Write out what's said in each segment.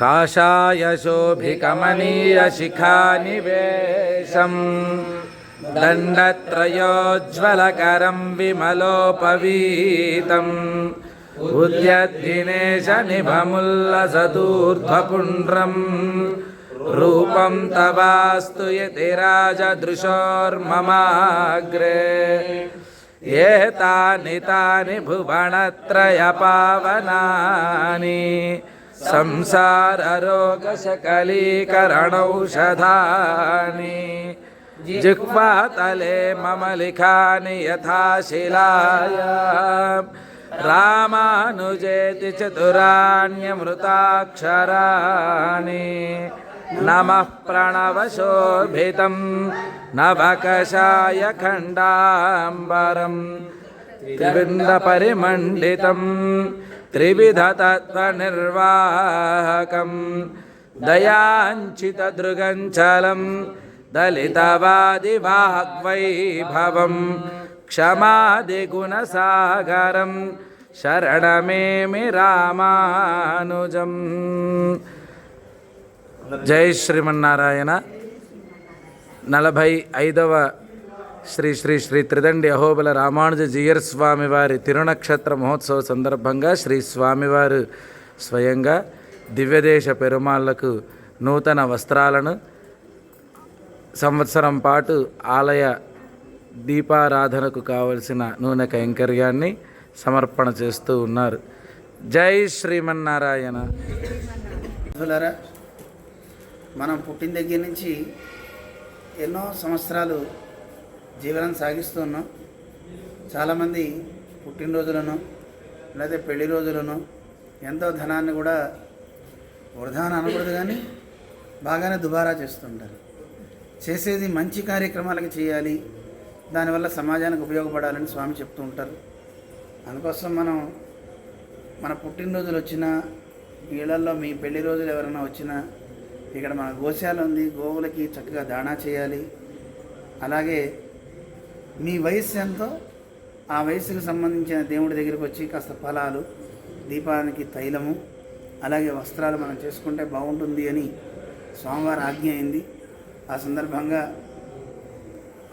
काषायशोभिकमनीयशिखानिवेशम् दण्डत्रयोज्ज्वलकरं विमलोपवीतम् उद्यद्दिनेश निभमुल्लसतूर्ध्वपुण्ड्रम् रूपं तवास्तु यतिराजदृशोर्ममाग्रे एतानि तानि भुवनत्रयपावनानि संसाररोगशकलीकरणौषधानि जिह्वातले मम लिखानि यथा शिलाया रामानुजेति चतुराण्यमृताक्षराणि नमः प्रणवशोभितं नभकषाय खण्डाम्बरं त्रिवृन्दपरिमण्डितं त्रिविधतत्त्वनिर्वाहकं दयाञ्चितदृगञ्चलं दलितवादिवाग्वैभवं क्षमादिगुणसागरं शरणमेमि रामानुजम् జై శ్రీమన్నారాయణ. నలభై ఐదవ శ్రీ శ్రీ శ్రీ త్రిదండి అహోబల రామానుజ జీయర్ స్వామివారి తిరునక్షత్ర మహోత్సవ సందర్భంగా శ్రీ స్వామివారు స్వయంగా దివ్యదేశ పెరుమాళ్ళకు నూతన వస్త్రాలను సంవత్సరం పాటు ఆలయ దీపారాధనకు కావలసిన నూనె కైంకర్యాన్ని సమర్పణ చేస్తూ ఉన్నారు. జై శ్రీమన్నారాయణ. మనం పుట్టిన దగ్గర నుంచి ఎన్నో సంవత్సరాలు జీవనం సాగిస్తూ ఉన్నాం. చాలామంది పుట్టినరోజులను లేదా పెళ్ళి రోజులను ఎంతో ధనాన్ని కూడా వృధాన అనకూడదు కానీ బాగానే దుబారా చేస్తుంటారు. చేసేది మంచి కార్యక్రమాలకి చేయాలి. దానివల్ల సమాజానికి ఉపయోగపడాలని స్వామి చెప్తూ ఉంటారు. అందుకోసం మనం మన పుట్టినరోజులు వచ్చినా వీళ్ళల్లో మీ పెళ్ళి రోజులు ఎవరైనా వచ్చినా ఇక్కడ మన గోశాల ఉంది. గోవులకి చక్కగా దాణా చేయాలి. అలాగే మీ వయస్సు ఎంతో? ఆ వయసుకు సంబంధించిన దేవుడి దగ్గరికి వచ్చి కాస్త ఫలాలు దీపానికి తైలము అలాగే వస్త్రాలు మనం చేసుకుంటే బాగుంటుంది అని స్వామివారి ఆజ్ఞ అయింది. ఆ సందర్భంగా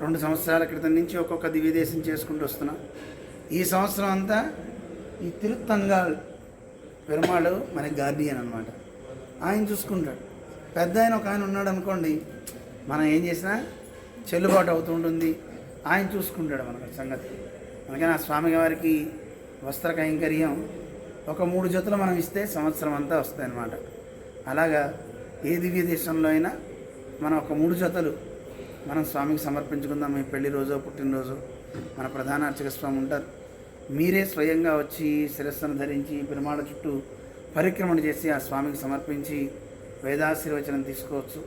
రెండు సంవత్సరాల క్రితం నుంచి ఒక్కొక్క దివ్యదేశం చేసుకుంటూ వస్తున్నాం. ఈ సంవత్సరం అంతా ఈ తిరుత్తంగాల్ పెరుమాళ్ళు మన గార్డియన్ అనమాట ఆయన చూసుకుంటాడు. పెద్ద ఆయన ఒక ఆయన ఉన్నాడు అనుకోండి మనం ఏం చేసినా చెల్లుబాటు అవుతుంటుంది ఆయన చూసుకుంటాడు మనకు సంగతి. అందుకని ఆ స్వామి వారికి వస్త్ర కైంకర్యం ఒక మూడు జతలు మనం ఇస్తే సంవత్సరం అంతా వస్తాయి అన్నమాట. అలాగా ఏ దివ్య దేశంలో అయినా మనం ఒక మూడు జతలు మనం స్వామికి సమర్పించుకుందాం. మీ పెళ్ళి రోజు పుట్టినరోజు మన ప్రధాన అర్చక స్వామి ఉంటారు. మీరే స్వయంగా వచ్చి శిరస్సును ధరించి పెరుమాళ చుట్టూ పరిక్రమణ చేసి ఆ స్వామికి సమర్పించి వేదాశీర్వచనం తీసుకోవచ్చు.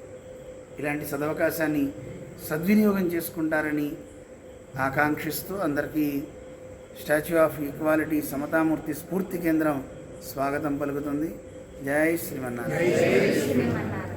ఇలాంటి సదవకాశాన్ని సద్వినియోగం చేసుకుంటారని ఆకాంక్షిస్తూ అందరికీ స్టాచ్యూ ఆఫ్ ఈక్వాలిటీ సమతామూర్తి స్ఫూర్తి కేంద్రం స్వాగతం పలుకుతుంది. జై శ్రీమన్నారాయణ.